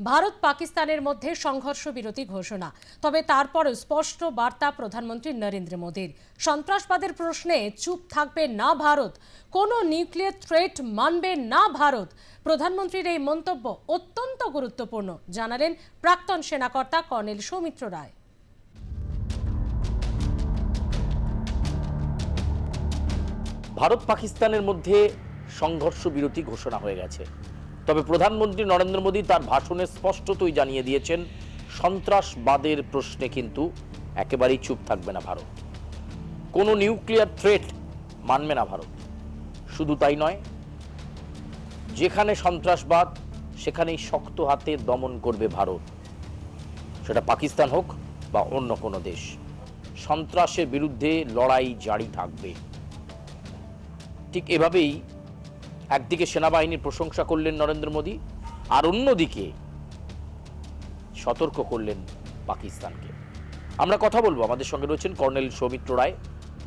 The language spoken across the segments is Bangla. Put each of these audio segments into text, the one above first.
ভারত পাকিস্তানের মধ্যে সংঘর্ষ বিরতি ঘোষণা। তবে তারপরও স্পষ্ট বার্তা প্রধানমন্ত্রী নরেন্দ্র মোদীর। সন্ত্রাসবাদের প্রশ্নে চুপ থাকবে না ভারত, কোনো নিউক্লিয়ার থ্রেট মানবে না ভারত। প্রধানমন্ত্রীর এই মন্তব্য অত্যন্ত গুরুত্বপূর্ণ, জানালেন প্রাক্তন সেনাকর্তা কর্নেল সৌমিত্র রায়। ভারত পাকিস্তানের মধ্যে সংঘর্ষ বিরতি ঘোষণা হয়ে গেছে। তবে প্রধানমন্ত্রী নরেন্দ্র মোদী তার ভাষণে স্পষ্টতই জানিয়ে দিয়েছেন, সন্ত্রাসবাদের প্রশ্নে কিন্তু একেবারেই চুপ থাকবে না ভারত। কোনো নিউক্লিয়ার থ্রেট মানবে না ভারত। শুধু তাই নয়, যেখানে সন্ত্রাসবাদ, সেখানেই শক্ত হাতে দমন করবে ভারত। সেটা পাকিস্তান হোক বা অন্য কোনো দেশ, সন্ত্রাসের বিরুদ্ধে লড়াই জারি থাকবে। ঠিক এভাবেই একদিকে সেনাবাহিনীর প্রশংসা করলেন নরেন্দ্র মোদী, আর অন্যদিকে সতর্ক করলেন পাকিস্তানকে। আমরা কথা বলব। আমাদের সঙ্গে রয়েছেন কর্নেল সৌমিত্র রায়।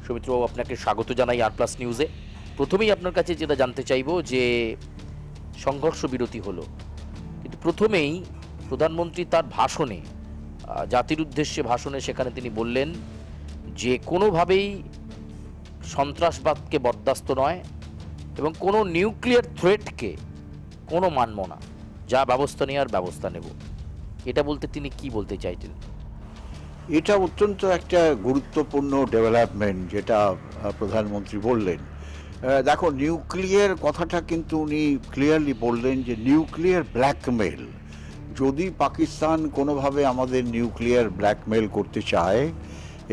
সৌমিত্রবাবু, আপনাকে স্বাগত জানাই আর প্লাস নিউজে প্রথমেই আপনার কাছে যেটা জানতে চাইব যে, সংঘর্ষ বিরতি হলো। কিন্তু প্রথমেই প্রধানমন্ত্রী তার ভাষণে জাতির উদ্দেশ্যে ভাষণে সেখানে তিনি বললেন যে, কোনোভাবেই সন্ত্রাসবাদকে বরদাস্ত নয় এবং কোনো নিউক্লিয়ার থ্রেটকে কোনো মানব না। যা ব্যবস্থা নেওয়ার ব্যবস্থা নেব। এটা বলতে তিনি কি বলতে চাইছেন এটা অত্যন্ত একটা গুরুত্বপূর্ণ ডেভেলপমেন্ট যেটা প্রধানমন্ত্রী বললেন। দেখো নিউক্লিয়ার কথাটা কিন্তু উনি ক্লিয়ারলি বললেন যে নিউক্লিয়ার ব্ল্যাকমেল যদি পাকিস্তান কোনোভাবে আমাদের নিউক্লিয়ার ব্ল্যাকমেল করতে চায়,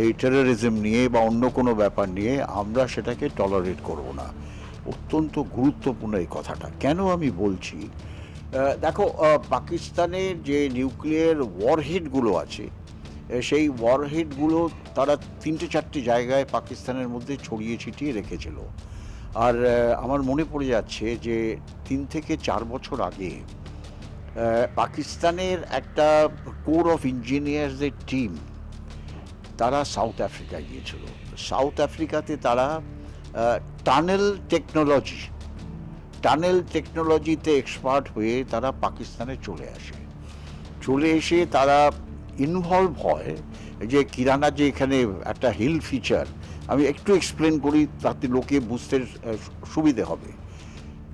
এই টেরোরিজম নিয়ে বা অন্য কোনো ব্যাপার নিয়ে, আমরা সেটাকে টলারেট করব না। অত্যন্ত গুরুত্বপূর্ণ এই কথাটা। কেন আমি বলছি? দেখো পাকিস্তানের যে নিউক্লিয়ার ওয়ারহেডগুলো আছে সেই ওয়ারহেডগুলো তারা তিনটে চারটে জায়গায় পাকিস্তানের মধ্যে ছড়িয়ে ছিটিয়ে রেখেছিল। আর আমার মনে পড়ে যাচ্ছে যে তিন থেকে চার বছর আগে পাকিস্তানের একটা কোর অফ ইঞ্জিনিয়ার্সদের টিম তারা সাউথ আফ্রিকায় গিয়েছিল। সাউথ আফ্রিকাতে তারা টানেল টেকনোলজি টানেল টেকনোলজিতে এক্সপার্ট হয়ে তারা পাকিস্তানে চলে আসে। চলে এসে তারা ইনভলভ হয় যে কিরানা যে এখানে একটা হিল ফিচার আমি একটু এক্সপ্লেন করি, তাতে লোকে বুঝতে সুবিধে হবে।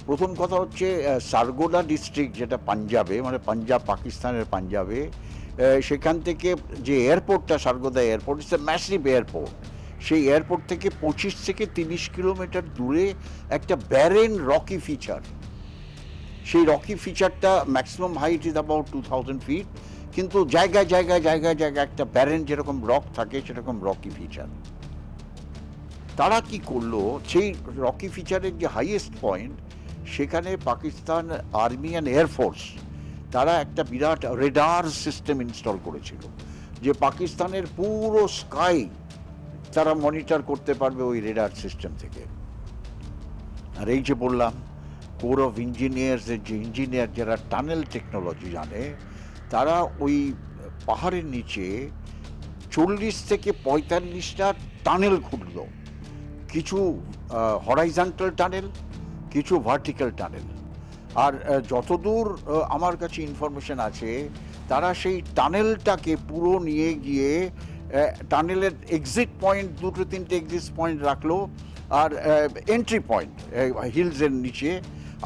প্রথম কথা হচ্ছে সারগোডা ডিস্ট্রিক্ট যেটা পাঞ্জাবে মানে পাঞ্জাব, পাকিস্তানের পাঞ্জাবে সেখান থেকে যে এয়ারপোর্টটা Sargodha airport it's a massive airport সেই এয়ারপোর্ট থেকে পঁচিশ থেকে তিরিশ কিলোমিটার দূরে একটা ব্যারেন রকি ফিচার সেই rocky ফিচারটা maximum height is about two thousand feet কিন্তু জায়গায় জায়গায় জায়গায় জায়গায় একটা ব্যারেন যেরকম রক থাকে, সেরকম রকি ফিচার তারা কি করল? সেই রকি ফিচারের যে হাইয়েস্ট পয়েন্ট সেখানে পাকিস্তান আর্মি অ্যান্ড এয়ারফোর্স তারা একটা বিরাট রেডার সিস্টেম ইনস্টল করেছিল, যে পাকিস্তানের পুরো স্কাই তারা মনিটর করতে পারবে ওই রেডার সিস্টেম থেকে। আর এই যে বললাম কোর অফ ইঞ্জিনিয়ার্সের যে ইঞ্জিনিয়ার যারা টানেল টেকনোলজি জানে, তারা ওই পাহাড়ের নিচে চল্লিশ থেকে পঁয়তাল্লিশটা টানেল খুঁড়ল। কিছু হরাইজান্টাল টানেল কিছু ভার্টিক্যাল টানেল আর যতদূর আমার কাছে ইনফরমেশন আছে, তারা সেই টানেলটাকে পুরো নিয়ে গিয়ে টানেলের এক্সিট পয়েন্ট দুটো তিনটে এক্সিট পয়েন্ট রাখল, আর এন্ট্রি পয়েন্ট হিলসের নিচে,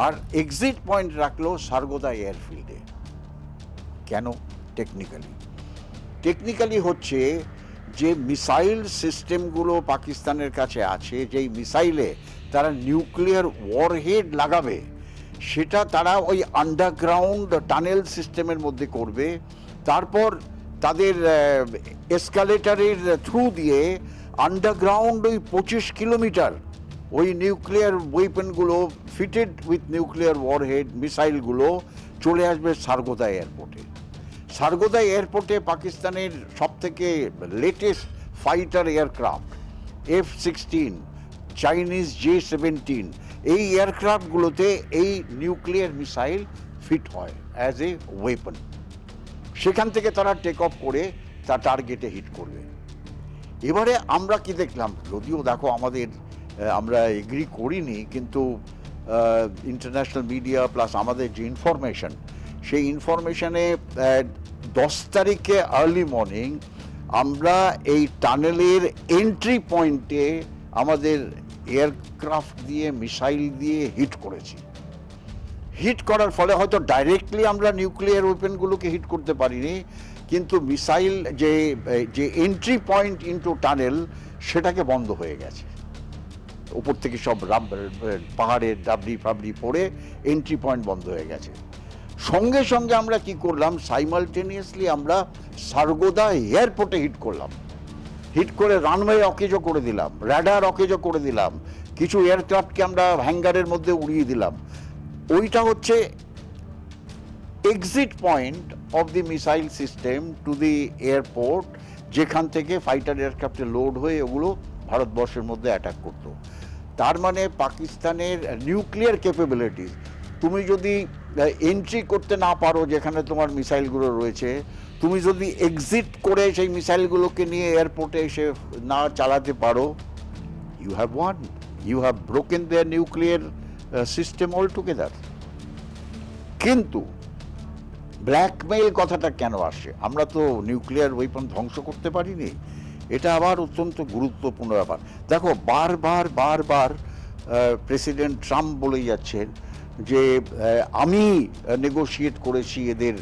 আর এক্সিট পয়েন্ট রাখল সারগোদা এয়ারফিল্ডে কেন? টেকনিক্যালি টেকনিক্যালি হচ্ছে যে মিসাইল সিস্টেমগুলো পাকিস্তানের কাছে আছে, যেই মিসাইলে তারা নিউক্লিয়ার ওয়ারহেড লাগাবে, সেটা তারা ওই আন্ডারগ্রাউন্ড টানেল সিস্টেমের মধ্যে করবে। তারপর তাদের এসকালেটারের থ্রু দিয়ে আন্ডারগ্রাউন্ড ওই পঁচিশ কিলোমিটার ওই নিউক্লিয়ার ওয়েপেনগুলো ফিটেড উইথ নিউক্লিয়ার ওয়ারহেড মিসাইলগুলো চলে আসবে সারগোদা এয়ারপোর্টে। সারগোদা এয়ারপোর্টে পাকিস্তানের সবথেকে latest fighter aircraft F sixteen Chinese J seventeen এই এয়ারক্রাফটগুলোতে এই নিউক্লিয়ার মিসাইল ফিট হয় অ্যাজ এ ওয়েপন সেখান থেকে তারা টেক অফ করে তা টার্গেটে হিট করবে। এবারে আমরা কি দেখলাম? যদিও দেখো আমাদের আমরা এগ্রি করিনি, কিন্তু ইন্টারন্যাশনাল মিডিয়া প্লাস আমাদের যে ইনফরমেশন সেই ইনফরমেশনে দশ তারিখে আর্লি মর্নিং আমরা এই টানেলের এন্ট্রি পয়েন্টে আমাদের এয়ারক্রাফট দিয়ে মিসাইল দিয়ে হিট করেছি। হিট করার ফলে হয়তো ডাইরেক্টলি আমরা নিউক্লিয়ার ওয়েপেনগুলোকে হিট করতে পারিনি, কিন্তু মিসাইল যে যে এন্ট্রি পয়েন্ট ইনটু টানেল সেটাকে বন্ধ হয়ে গেছে। উপর থেকে সব পাহাড়ের ডাবলি ফাবলি পড়ে এন্ট্রি পয়েন্ট বন্ধ হয়ে গেছে। সঙ্গে সঙ্গে আমরা কি করলাম? সাইমালটেনিয়াসলি আমরা সার্গোদা এয়ারপোর্টে হিট করলাম। হিট করে রানওয়ে অকেজো করে দিলাম র্যাডার অকেজো করে দিলাম, কিছু এয়ারক্রাফটকে আমরা হ্যাঙ্গারের মধ্যে উড়িয়ে দিলাম। ওইটা হচ্ছে exit point of the missile system to the airport যেখান থেকে ফাইটার এয়ারক্রাফটে লোড হয়ে ওগুলো ভারতবর্ষের মধ্যে অ্যাটাক করতো। তার মানে পাকিস্তানের নিউক্লিয়ার ক্যাপাবিলিটিস তুমি যদি এন্ট্রি করতে না পারো যেখানে তোমার মিসাইলগুলো রয়েছে, তুমি যদি এক্সিট করে সেই মিসাইলগুলোকে নিয়ে এয়ারপোর্টে এসে না চালাতে পারো you have one you have broken there nuclear system all together কিন্তু ব্ল্যাকমেইল কথাটা কেন আসে? আমরা তো নিউক্লিয়ার ওয়েপন ধ্বংস করতে পারিনি। এটা আবার অত্যন্ত গুরুত্বপূর্ণ ব্যাপার। দেখো, বারবার বারবার প্রেসিডেন্ট ট্রাম্প বলে যাচ্ছেন যে আমি নেগোশিয়েট করেছি এদের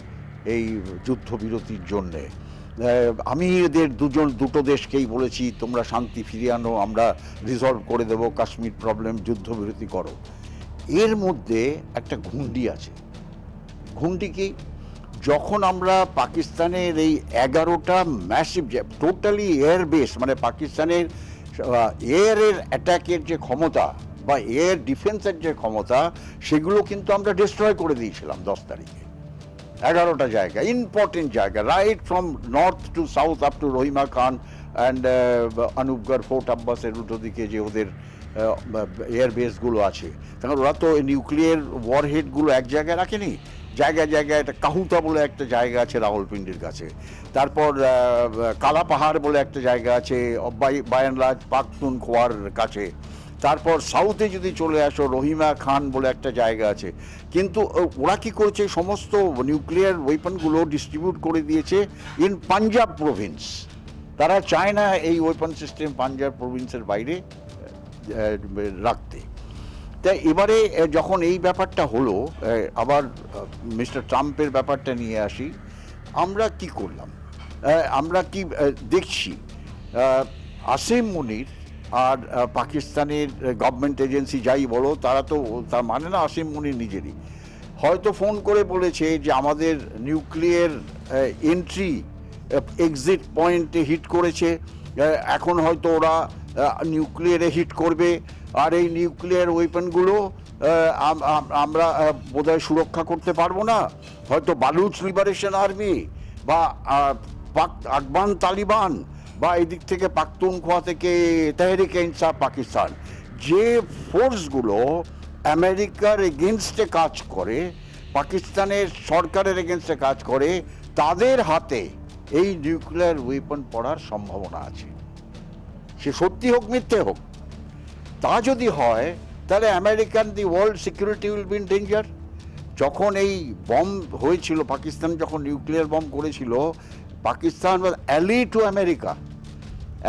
এই যুদ্ধবিরতির জন্যে। আমি এদের দুজন, দুটো দেশকেই বলেছি, তোমরা শান্তি ফিরিয়ে আনো, আমরা রিজলভ করে দেবো, কাশ্মীর প্রবলেম যুদ্ধবিরতি করো। এর মধ্যে একটা ঘুন্ডি আছে। ঘুমটি কি? যখন আমরা পাকিস্তানের এই এগারোটা ম্যাসিভ টোটালি এয়ার বেস মানে পাকিস্তানের এয়ারের অ্যাটাকের যে ক্ষমতা বা এয়ার ডিফেন্সের যে ক্ষমতা, সেগুলো কিন্তু আমরা ডিস্ট্রয় করে দিয়েছিলাম দশ তারিখে। এগারোটা জায়গা ইম্পর্টেন্ট জায়গা right from north to south up to Rahima Khan and Anupgarh fort আব্বাসের উল্টো দিকে যে ওদের এয়ার বেসগুলো আছে। কারণ ওরা তো নিউক্লিয়ার ওয়ারহেডগুলো এক জায়গায় রাখেনি, জায়গায় জায়গায় একটা কাহুতা বলে একটা জায়গা আছে রাওয়ালপিন্ডির কাছে। তারপর কালা পাহাড় বলে একটা জায়গা আছে বায়ানরাজ, পাখতুন খোয়ার কাছে। তারপর সাউথে যদি চলে আসো, রহিমা খান বলে একটা জায়গা আছে। কিন্তু ওরা কি করেছে? সমস্ত নিউক্লিয়ার ওয়েপনগুলো ডিস্ট্রিবিউট করে দিয়েছে ইন পাঞ্জাব প্রভিন্স তারা চায় না এই ওয়েপন সিস্টেম পাঞ্জাব প্রভিন্সের বাইরে রাখতে। তাই এবারে যখন এই ব্যাপারটা হলো আবার মিস্টার ট্রাম্পের ব্যাপারটা নিয়ে আসি, আমরা কি করলাম? আমরা কি দেখছি আসিম মুনির আর পাকিস্তানের গভর্নমেন্ট এজেন্সি যাই বলো, তারা তো, তার মানে না আসিম মুনির নিজেরই। হয়তো ফোন করে বলেছে যে আমাদের নিউক্লিয়ার এন্ট্রি এক্সিট পয়েন্টে হিট করেছে। এখন হয়তো ওরা নিউক্লিয়ারে হিট করবে। আর এই নিউক্লিয়ার ওয়েপনগুলো আমরা বোধহয় সুরক্ষা করতে পারব না। হয়তো বালুচ লিবারেশন আর্মি বা পাক আফগান তালিবান বা এদিক থেকে পাখতুনখোয়া থেকে তেহরিকে ইনসাফ পাকিস্তান। যে ফোর্সগুলো আমেরিকার এগেনস্টে কাজ করে, পাকিস্তানের সরকারের এগেনস্টে কাজ করে, তাদের হাতে এই নিউক্লিয়ার ওয়েপন পড়ার সম্ভাবনা আছে। সে সত্যি হোক, মিথ্যে হোক, তা যদি হয়, তাহলে American the world security will be danger. যখন এই বম হয়েছিল, পাকিস্তান যখন নিউক্লিয়ার বম করেছিল, Pakistan ally to America.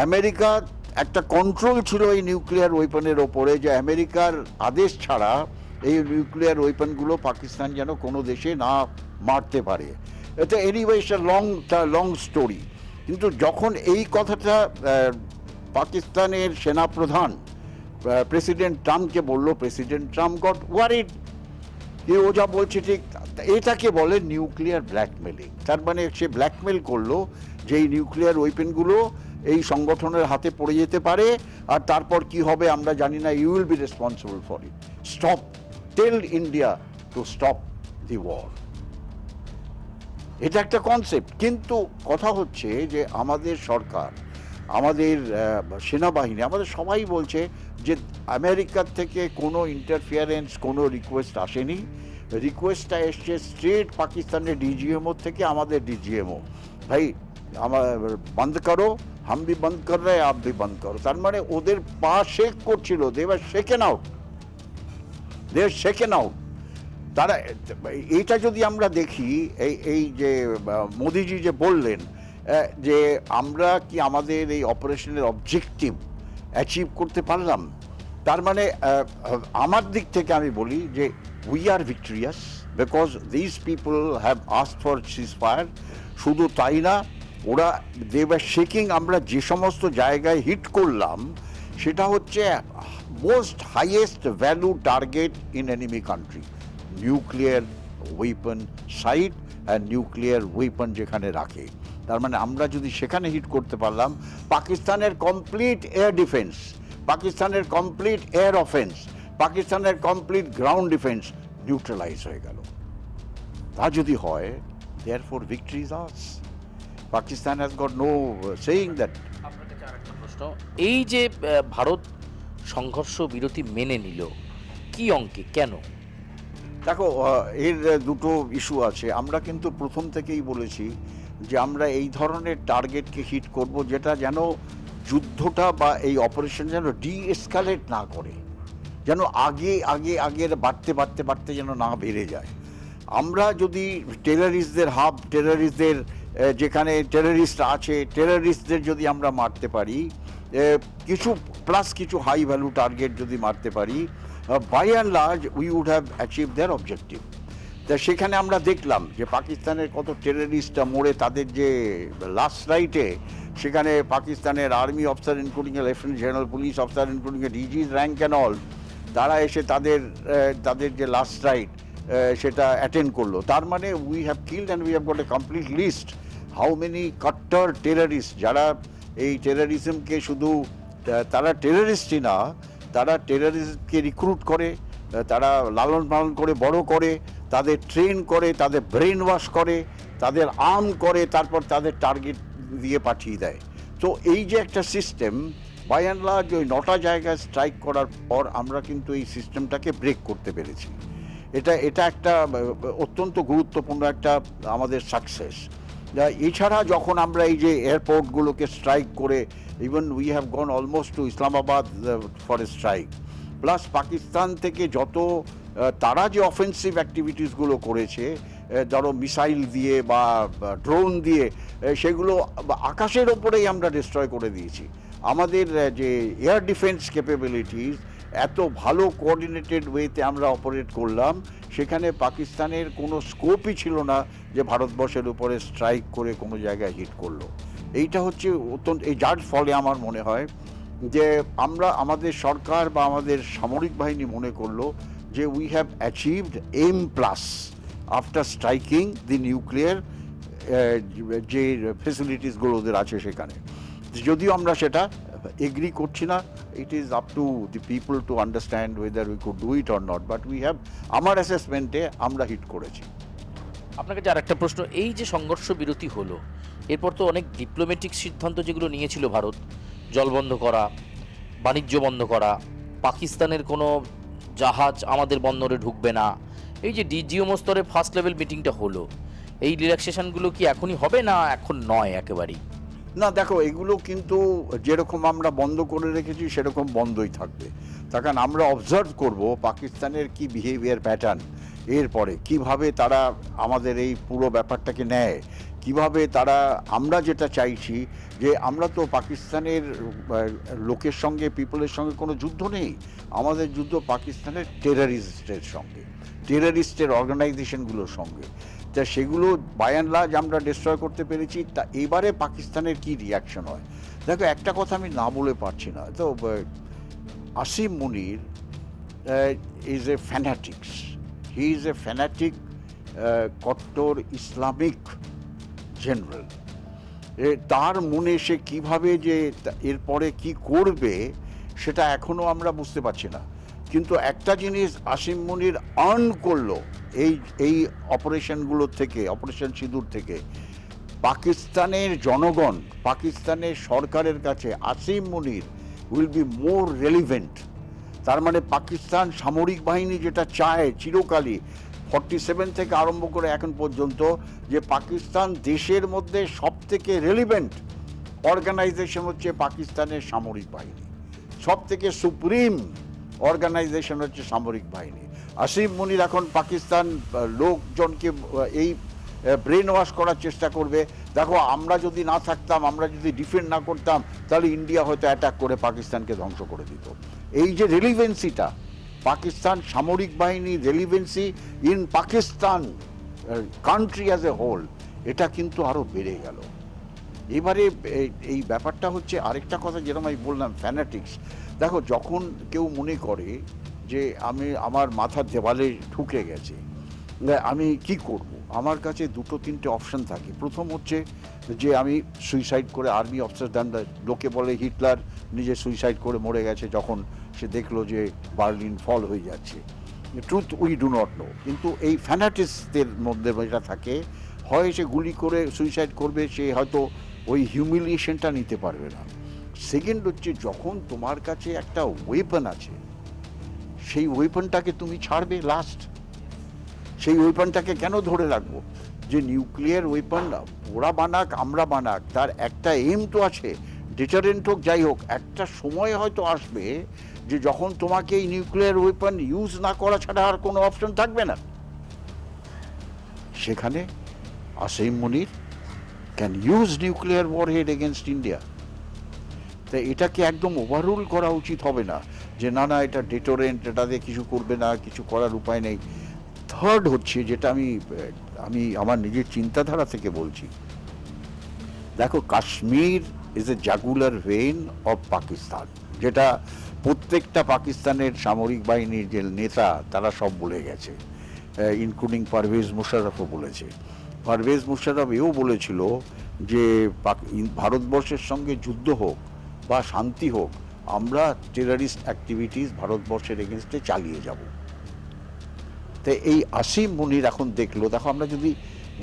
America একটা কন্ট্রোল ছিল এই নিউক্লিয়ার ওয়েপনের ওপরে যে আমেরিকার আদেশ ছাড়া এই নিউক্লিয়ার ওয়েপনগুলো পাকিস্তান যেন কোনো দেশে না মারতে পারে। এটা এনিওয়ে লং লং স্টোরি কিন্তু যখন এই কথাটা পাকিস্তানের সেনাপ্রধান প্রেসিডেন্ট ট্রাম্পকে বলল, প্রেসিডেন্ট ট্রাম্প গট ওয়ারিড যে ও যা বলছে ঠিক, এটাকে বলে নিউক্লিয়ার ব্ল্যাকমেলিং। তার মানে সে ব্ল্যাকমেল করল যে এই নিউক্লিয়ার ওয়েপেনগুলো এই সংগঠনের হাতে পড়ে যেতে পারে, আর তারপর কি হবে আমরা জানি না you will be responsible for it stop tell India to stop the war এটা একটা কনসেপ্ট কিন্তু কথা হচ্ছে যে আমাদের সরকার আমাদের সেনাবাহিনী, আমাদের সবাই বলছে যে আমেরিকার থেকে কোনো ইন্টারফিয়ারেন্স কোনো রিকোয়েস্ট আসেনি। রিকোয়েস্টটা এসছে স্ট্রেট পাকিস্তানের ডিজিএমও থেকে আমাদের ডিজিএমও ভাই, আমার বন্ধ করো, হাম বন্ধ কর রে আপ বন্ধ করো। তার মানে ওদের পা শেক করছিল, they were shaken out they are shaken out তারা, এইটা যদি আমরা দেখি, এই এই যে মোদিজি যে বললেন যে আমরা কি আমাদের এই অপারেশনের অবজেক্টিভ অ্যাচিভ করতে পারলাম? তার মানে আমার দিক থেকে আমি বলি যে we are victorious because this people have asked for ceasefire শুধু তাই না, ওরা দেবার শেকিং আমরা যে সমস্ত জায়গায় হিট করলাম, সেটা হচ্ছে most highest value target in enemy country nuclear weapon site and nuclear weapon যেখানে রাখে। তার মানে আমরা যদি সেখানে হিট করতে পারলাম পাকিস্তানের কমপ্লিট এয়ার ডিফেন্স পাকিস্তানের কমপ্লিট এয়ার অফেন্স পাকিস্তানের কমপ্লিট গ্রাউন্ড ডিফেন্স নিউট্রালাইজ হয়ে গেল। তা যদি হয় therefore victory is us Pakistan has got no saying that প্রশ্ন এই যে ভারত সংঘর্ষ বিরতি মেনে নিল কি অঙ্কে কেন? দেখো এর দুটো ইস্যু আছে। আমরা কিন্তু প্রথম থেকেই বলেছি যে আমরা এই ধরনের টার্গেটকে হিট করব, যেটা যেন যুদ্ধটা বা এই অপারেশন যেন ডি এসকালেট না করে, যেন আগে আগে, আগের বাড়তে বাড়তে বাড়তে যেন না বেড়ে যায়। আমরা যদি টেরারিস্টদের হাব টেরারিস্টদের যেখানে টেররিস্ট আছে টেররিস্টদের যদি আমরা মারতে পারি কিছু প্লাস কিছু হাই ভ্যালু টার্গেট যদি মারতে পারি by and large we would have achieve their objective তা সেখানে আমরা দেখলাম যে পাকিস্তানের কত টেররিস্টরা মরে তাদের যে লাস্ট রাইটে সেখানে পাকিস্তানের army officer including a lieutenant general police officer including a DGs rank and all তারা এসে তাদের তাদের যে লাস্ট রাইট সেটা অ্যাটেন্ড করল। তার মানে we have killed and we have got a complete list how many কট্টর টেরারিস্ট যারা এই টেরারিজমকে শুধু তারা টেররিস্টই না, তারা টেররিস্টকে রিক্রুট করে তারা লালন পালন করে, বড় করে তাদের ট্রেন করে, তাদের ব্রেন ওয়াশ করে, তাদের আর্ম করে, তারপর তাদের টার্গেট দিয়ে পাঠিয়ে দেয়। তো এই যে একটা সিস্টেম বাই অ্যান্ড ওই নটা জায়গায় স্ট্রাইক করার পর আমরা কিন্তু এই সিস্টেমটাকে ব্রেক করতে পেরেছি। এটা এটা একটা অত্যন্ত গুরুত্বপূর্ণ একটা আমাদের সাকসেস এছাড়া যখন আমরা এই যে এয়ারপোর্টগুলোকে স্ট্রাইক করে even we have gone almost to Islamabad for a strike plus Pakistan থেকে যত তারা যে অফেন্সিভ অ্যাক্টিভিটিসগুলো করেছে ধরো মিসাইল দিয়ে বা ড্রোন দিয়ে সেগুলো আকাশের ওপরেই আমরা ডিস্ট্রয় করে দিয়েছি। আমাদের যে এয়ার ডিফেন্স ক্যাপেবিলিটিস এত ভালো কোঅর্ডিনেটেড ওয়েতে আমরা অপারেট করলাম, সেখানে পাকিস্তানের কোনো স্কোপই ছিল না যে ভারতবর্ষের উপরে স্ট্রাইক করে কোনো জায়গায় হিট করল। এইটা হচ্ছে অত্যন্ত, এই যার ফলে আমার মনে হয় যে আমরা, আমাদের সরকার বা আমাদের সামরিক বাহিনী মনে করল যে we have achieved M plus after striking the nuclear যে ফেসিলিটিসগুলো ওদের আছে সেখানে। যদিও আমরা সেটা এগ্রি করছি না it is up to the people to understand whether we could do it or not but we have আমার অ্যাসেসমেন্টে আমরা হিট করেছি। আপনার কাছে আরেকটা প্রশ্ন, এই যে সংঘর্ষ বিরতি হলো, এরপর তো অনেক ডিপ্লোম্যাটিক সিদ্ধান্ত যেগুলো নিয়েছিল ভারত জল বন্ধ করা, বাণিজ্য বন্ধ করা, পাকিস্তানের কোনো জাহাজ আমাদের বন্দরে ঢুকবে না। এই যে ডিজিওম স্তরে ফার্স্ট লেভেল মিটিংটা হলো। এই রিল্যাক্সেশনগুলো কি এখনই হবে না এখন নয় একেবারেই? না, দেখো, এগুলো কিন্তু যেরকম আমরা বন্ধ করে রেখেছি, সেরকম বন্ধই থাকবে। তার কারণ আমরা অবজার্ভ করব পাকিস্তানের কি বিহেভিয়ার প্যাটার্ন এরপরে কীভাবে তারা আমাদের এই পুরো ব্যাপারটাকে নেয়। কীভাবে তারা, আমরা যেটা চাইছি যে আমরা তো পাকিস্তানের লোকের সঙ্গে পিপলের সঙ্গে কোনো যুদ্ধ নেই। আমাদের যুদ্ধ পাকিস্তানের টেরারিস্টের সঙ্গে টেরারিস্টের অর্গানাইজেশনগুলোর সঙ্গে। তা সেগুলো বাই অ্যান্ড আমরা ডিস্ট্রয় করতে পেরেছি। তা এবারে পাকিস্তানের কি রিয়াকশন হয়? দেখো, একটা কথা আমি না বলে পারছি না। তো Asim Munir is a fanatics he is a fanatic কট্টর ইসলামিক জেনারেল তার মনে সে কীভাবে যে এরপরে কি করবে, সেটা এখনও আমরা বুঝতে পারছি না। কিন্তু একটা জিনিস আসিম মুনির আর্ন করল এই এই অপারেশনগুলোর থেকে অপারেশন সিঁদুর থেকে। পাকিস্তানের জনগণ, পাকিস্তানের সরকারের কাছে Asim Munir will be more relevant তার মানে পাকিস্তান সামরিক বাহিনী যেটা চায় চিরকালই ফর্টি সেভেন থেকে আরম্ভ করে এখন পর্যন্ত যে পাকিস্তান দেশের মধ্যে সব থেকে রেলিভেন্ট অর্গানাইজেশন হচ্ছে পাকিস্তানের সামরিক বাহিনী। সব থেকে সুপ্রিম অর্গানাইজেশন হচ্ছে সামরিক বাহিনী। আসিফ মনির এখন পাকিস্তান লোকজনকে এই ব্রেন ওয়াশ করার চেষ্টা করবে। দেখো, আমরা যদি না থাকতাম, আমরা যদি ডিফেন্ড না করতাম, তাহলে ইন্ডিয়া হয়তো অ্যাটাক করে পাকিস্তানকে ধ্বংস করে দিত। এই যে রেলিভেন্সিটা পাকিস্তান সামরিক বাহিনী relevancy in Pakistan country as a whole এটা কিন্তু আরও বেড়ে গেল। এবারে এই- ব্যাপারটা হচ্ছে আরেকটা কথা যেরকম আমি বললাম ফ্যানাটিক্স দেখো, যখন কেউ মনে করে যে আমি, আমার মাথার দেওয়ালে ঠুকে গেছে আমি কি করব? আমার কাছে দুটো, তিনটে অপশন থাকে। প্রথম হচ্ছে যে আমি সুইসাইড করে আর্মি অফিসার লোকে বলে হিটলার, নিজে সুইসাইড করে মরে গেছে যখন সে দেখল যে বার্লিন ফল হয়ে যাচ্ছে। Truth we do not know কিন্তু এই ফ্যানাটিস্টদের মধ্যে যেটা থাকে, হয় সে গুলি করে সুইসাইড করবে, সে হয়তো ওই হিউমিলিয়েশনটা নিতে পারবে না। সেকেন্ড হচ্ছে, যখন তোমার কাছে একটা ওয়েপন আছে, সেই ওয়েপনটাকে তুমি ছাড়বে লাস্ট সেই ওয়েপনটাকে কেন ধরে রাখব? যে নিউক্লিয়ার ওয়েপন ওরা বানাক, আমরা বানাক, তার একটা এম তো আছে। ডিটারেন্ট হোক, যাই হোক, একটা সময় হয়তো আসবে যে যখন তোমাকে এই নিউক্লিয়ার ওয়েপন ইউজ না করা ছাড়া আর কোনো অপশন থাকবে না। সেখানে Asim Munir can use nuclear warhead against India তা এটাকে একদম ওভাররুল করা উচিত হবে না যে, না না, এটা ডেটোরেন্ট এটা দিয়ে কিছু করবে না, কিছু করার উপায় নেই। থার্ড হচ্ছে যেটা আমি আমি আমার নিজের চিন্তাধারা থেকে বলছি। দেখো Kashmir is a jugular vein of Pakistan যেটা প্রত্যেকটা পাকিস্তানের সামরিক বাহিনীর যে নেতা, তারা সব বলে গেছে। ইনক্লুডিং পারভেজ মুশারফও বলেছে। পারভেজ মুশারফ এও বলেছিল যে ভারতবর্ষের সঙ্গে যুদ্ধ হোক বা শান্তি হোক, আমরা টেরারিস্ট অ্যাক্টিভিটিস ভারতবর্ষের এগেনস্টে চালিয়ে যাব। তো এই আসিম মুনির এখন দেখল, দেখো আমরা যদি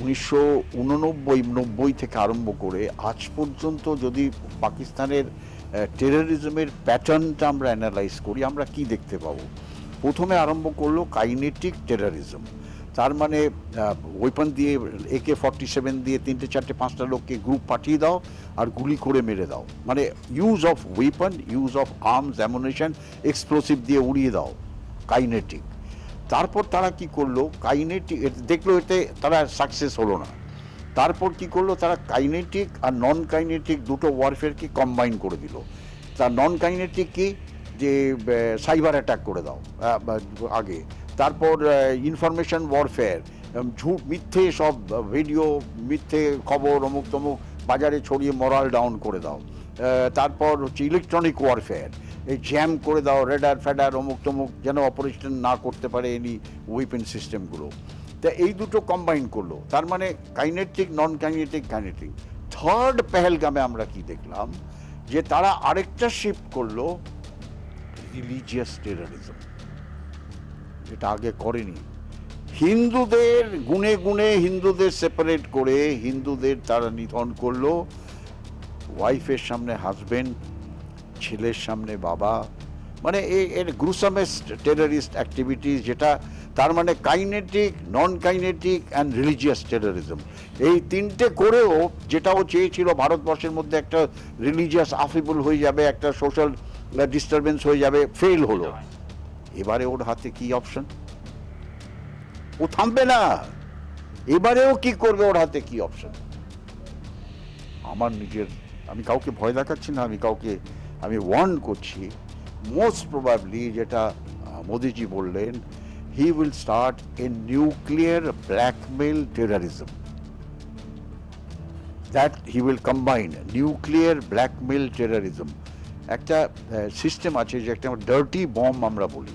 উনিশশো উননব্বই নব্বই থেকে আরম্ভ করে আজ পর্যন্ত যদি পাকিস্তানের টেরোরিজমের প্যাটার্নটা আমরা অ্যানালাইজ করি, আমরা কি দেখতে পাবো? প্রথমে আরম্ভ করল কাইনেটিক টেরোরিজম তার মানে ওয়েপন দিয়ে একে ফর্টি সেভেন দিয়ে তিনটে, চারটে, পাঁচটা লোককে গ্রুপ পাঠিয়ে দাও আর গুলি করে মেরে দাও। মানে use of weapon use of arms ammunition explosive দিয়ে উড়িয়ে দাও কাইনেটিক তারপর তারা কি করল? কাইনেটিক দেখল এতে তারা সাকসেস হলো না। তারপর কি করল? তারা কাইনেটিক আর নন কাইনেটিক দুটো ওয়ারফেয়ারকে কম্বাইন করে দিল। তা নন কাইনেটিক কি? যে সাইবার অ্যাটাক করে দাও আগে। তারপর ইনফরমেশন ওয়ারফেয়ার ঝুট মিথ্যে সব ভিডিও মিথ্যে খবর, অমুক তমুক, বাজারে ছড়িয়ে মরাল ডাউন করে দাও। তারপর হচ্ছে ইলেকট্রনিক ওয়ারফেয়ার এই জ্যাম করে দাও রেডার ফেডার অমুক তমুক, যেন অপারেশন না করতে পারে এনি ওয়েপেন সিস্টেমগুলো তা এই দুটো কম্বাইন করল। তার মানে kinetic non kinetic kinetic third পেহেলগামে আমরা কি দেখলাম? যে তারা আরেকটা শিফট করল রিলিজিয়াস টেরারিজম যেটা আগে করেনি। হিন্দুদের গুনে গুনে হিন্দুদের সেপারেট করে হিন্দুদের তারা নিধন করল। ওয়াইফের সামনে হাজবেন্ড ছেলের সামনে বাবা। মানে এর গ্রুসামেস্ট টেররিস্ট অ্যাক্টিভিটিস যেটা তার মানে kinetic non kinetic and religious terrorism এই তিনটে করেও যেটাও চেয়েছিল ভারতবর্ষের মধ্যে একটা রিলিজিয়াস আফিবল হয়ে যাবে একটা সোশ্যাল ডিস্টারবেন্স হয়ে যাবে ফেল হলো। এবারে ওর হাতে কি অপশন ও থামবে না। এবারেও কি করবে ওর হাতে কি অপশন আমার নিজের আমি কাউকে ভয় দেখাচ্ছি না আমি কাউকে আমি ওয়ার্ন করছি। মোস্ট প্রবাবলি যেটা মোদিজি বললেন he will start A nuclear blackmail terrorism that he will combine nuclear blackmail terrorism একটা সিস্টেম আছে যে একটা ডার্টি বম আমরা বলি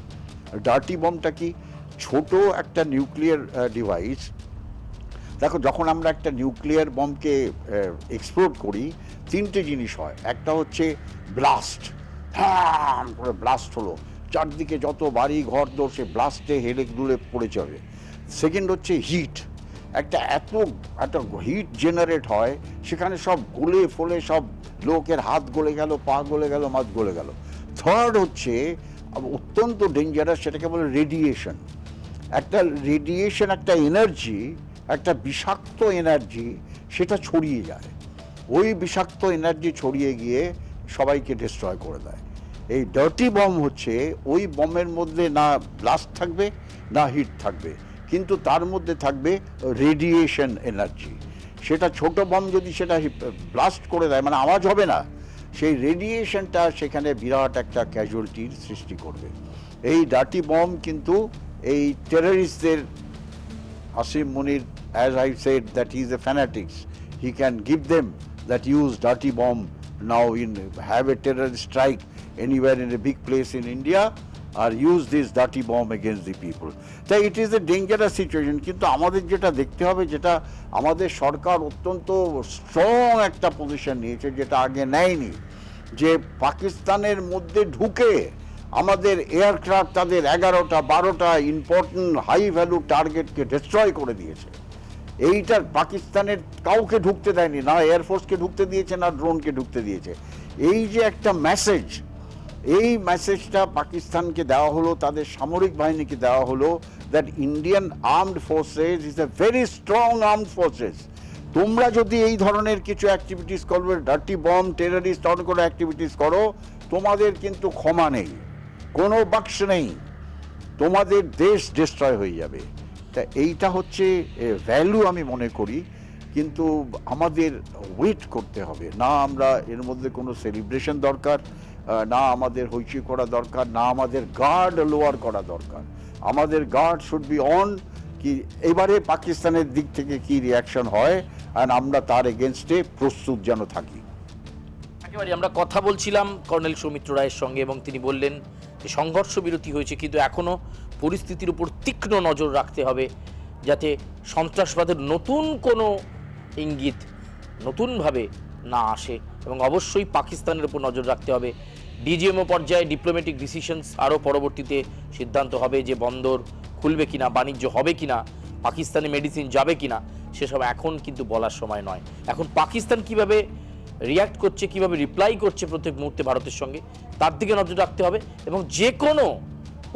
ডার্টি বমটা কি ছোট একটা নিউক্লিয়ার ডিভাইস দেখো যখন আমরা একটা নিউক্লিয়ার বমকে এক্সপ্লোড করি তিনটে জিনিস হয় একটা হচ্ছে ব্লাস্ট হ্যাঁ ব্লাস্ট হলো চারদিকে যত বাড়ি, ঘর, দোর সে ব্লাস্টে হেলে দুলে পড়ে যাবে সেকেন্ড হচ্ছে হিট একটা এত, একটা হিট জেনারেট হয়, সেখানে সব গলে ফলে সব লোকের হাত গলে গেল, পা গলে গেল মাছ গলে গেল। থার্ড হচ্ছে, অত্যন্ত ডেঞ্জারাস সেটাকে বলে রেডিয়েশন একটা রেডিয়েশন একটা এনার্জি একটা বিষাক্ত এনার্জি সেটা ছড়িয়ে যায়। ওই বিষাক্ত এনার্জি ছড়িয়ে গিয়ে সবাইকে ডিস্ট্রয় করে দেয়। এই ডার্টি বম হচ্ছে ওই বমের মধ্যে না ব্লাস্ট থাকবে না হিট থাকবে। কিন্তু তার মধ্যে থাকবে রেডিয়েশন এনার্জি সেটা ছোট বম যদি সেটা ব্লাস্ট করে দেয় মানে আওয়াজ হবে না সেই রেডিয়েশনটা সেখানে বিরাট একটা ক্যাজুয়ালিটির সৃষ্টি করবে। এই ডার্টি বম কিন্তু এই টেররিস্টদের Asim Munir, as I said, that he is a he can give them that use dirty bomb now in have a terrorist strike. Anywhere in a big place in India or use this dirty bomb against the people. তাই it is a dangerous situation কিন্তু আমাদের যেটা দেখতে হবে, যেটা আমাদের সরকার অত্যন্ত স্ট্রং একটা পজিশন নিয়েছে, যেটা আগে নেয়নি, যে পাকিস্তানের মধ্যে ঢুকে আমাদের এয়ারক্রাফট তাদের এগারোটা, বারোটা ইম্পর্টেন্ট হাই ভ্যালু টার্গেটকে ডিস্ট্রয় করে দিয়েছে এইটার পাকিস্তানের কাউকে ঢুকতে দেয়নি, না এয়ারফোর্সকে ঢুকতে দিয়েছে, না ড্রোনকে ঢুকতে দিয়েছে এই যে একটা মেসেজ এই মেসেজটা পাকিস্তানকে দেওয়া হলো, তাদের সামরিক বাহিনীকে দেওয়া হলো that Indian armed forces is a very strong armed forces তোমরা যদি এই ধরনের কিছু অ্যাক্টিভিটিস করবে ডার্টি বম টেররিস্ট অন কোনো অ্যাক্টিভিটিস করো, তোমাদের কিন্তু ক্ষমা নেই, কোনো বাক্স নেই, তোমাদের দেশ ডিস্ট্রয় হয়ে যাবে। তা এইটা হচ্ছে ভ্যালু আমি মনে করি, কিন্তু আমাদের ওয়েট করতে হবে। না, আমরা এর মধ্যে কোনো সেলিব্রেশন দরকার না আমাদের হইচই করা দরকার, না আমাদের গার্ড লোয়ার করা দরকার। আমাদের গার্ড শুড বি অন কি, এবারে পাকিস্তানের দিক থেকে কি রিয়াকশন হয় আর আমরা তার এগেনস্টে প্রস্তুত যেন থাকি। একেবারে আমরা কথা বলছিলাম কর্নেল সৌমিত্র রায়ের সঙ্গে এবং তিনি বললেন যে সংঘর্ষ বিরতি হয়েছে, কিন্তু এখনও পরিস্থিতির উপর তীক্ষ্ণ নজর রাখতে হবে যাতে সন্ত্রাসবাদের নতুন কোনো ইঙ্গিত নতুনভাবে না আসে এবং অবশ্যই পাকিস্তানের উপর নজর রাখতে হবে। ডিজিএমও পর্যায়ে ডিপ্লোম্যাটিক ডিসিশনস আরও পরবর্তীতে সিদ্ধান্ত হবে যে বন্দর খুলবে কিনা, বাণিজ্য হবে কিনা, পাকিস্তানে মেডিসিন যাবে কিনা, সেসব এখন কিন্তু বলার সময় নয়। এখন পাকিস্তান কীভাবে রিয়াক্ট করছে, কীভাবে রিপ্লাই করছে প্রত্যেক মুহূর্তে ভারতের সঙ্গে, তার দিকে নজর রাখতে হবে এবং যে কোনো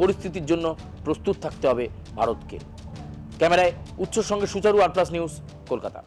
পরিস্থিতির জন্য প্রস্তুত থাকতে হবে ভারতকে। ক্যামেরায় উচ্চর সঙ্গে সুচারু আর প্লাস নিউজ কলকাতা।